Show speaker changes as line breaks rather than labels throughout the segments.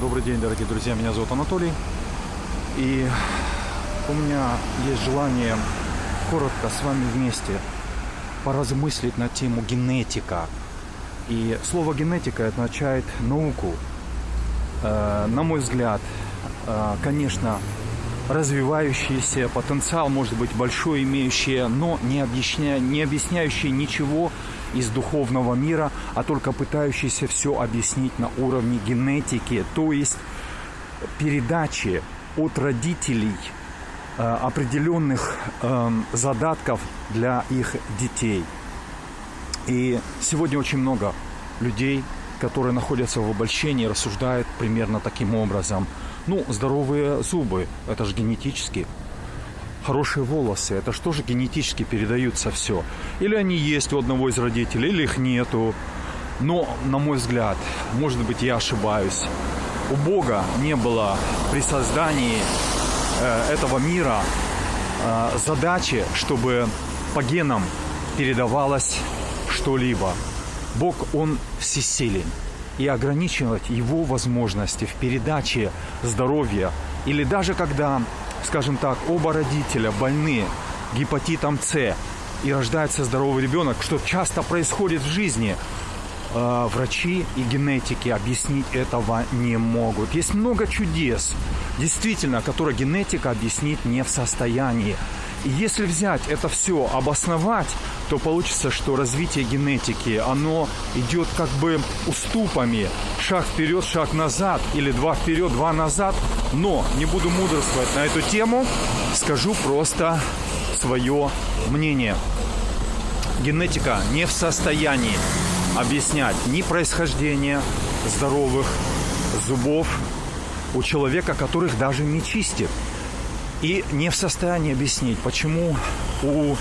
Добрый день, дорогие друзья. Меня зовут Анатолий. И у меня есть желание коротко с вами вместе поразмыслить на тему генетика. И слово генетика означает науку. Э, на мой взгляд, э, конечно, развивающийся потенциал может быть большой, имеющий, но не, объясня, не объясняющий ничего из духовного мира, а только пытающийся все объяснить на уровне генетики, то есть передачи от родителей э, определенных э, задатков для их детей. И сегодня очень много людей, которые находятся в обольщении, рассуждают примерно таким образом. Ну, здоровые зубы, это же генетически хорошие волосы. Это что же генетически передаются все? Или они есть у одного из родителей, или их нету. Но, на мой взгляд, может быть, я ошибаюсь. У Бога не было при создании э, этого мира э, задачи, чтобы по генам передавалось что-либо. Бог, Он всесилен. И ограничивать его возможности в передаче здоровья или даже когда скажем так, оба родителя больны гепатитом С и рождается здоровый ребенок, что часто происходит в жизни, э, врачи и генетики объяснить этого не могут. Есть много чудес, действительно, которые генетика объяснить не в состоянии. И если взять это все, обосновать, то получится, что развитие генетики, оно идет как бы уступами. Шаг вперед, шаг назад, или два вперед, два назад. Но не буду мудрствовать на эту тему, скажу просто свое мнение. Генетика не в состоянии объяснять ни происхождение здоровых зубов у человека, которых даже не чистит и не в состоянии объяснить, почему у,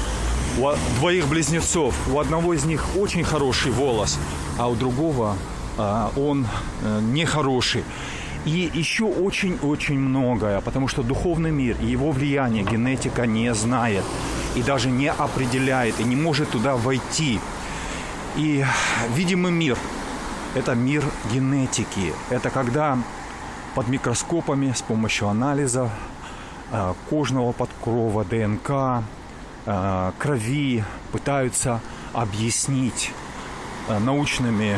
у двоих близнецов, у одного из них очень хороший волос, а у другого а, он а, нехороший. И еще очень-очень многое, потому что духовный мир и его влияние генетика не знает и даже не определяет, и не может туда войти. И видимый мир – это мир генетики. Это когда под микроскопами с помощью анализа кожного подкрова, ДНК, э, крови пытаются объяснить э, научными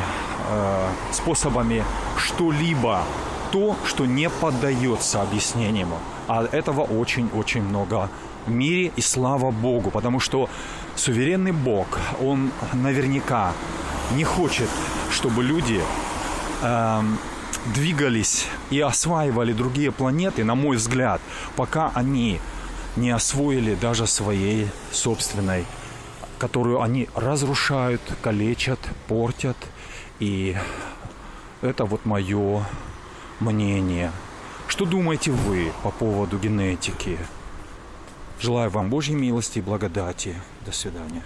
способами что-либо, то, что не поддается объяснению. А этого очень-очень много в мире, и слава Богу, потому что суверенный Бог, Он наверняка не хочет, чтобы люди эм, двигались и осваивали другие планеты, на мой взгляд, пока они не освоили даже своей собственной, которую они разрушают, калечат, портят. И это вот мое мнение. Что думаете вы по поводу генетики? Желаю вам Божьей милости и благодати. До свидания.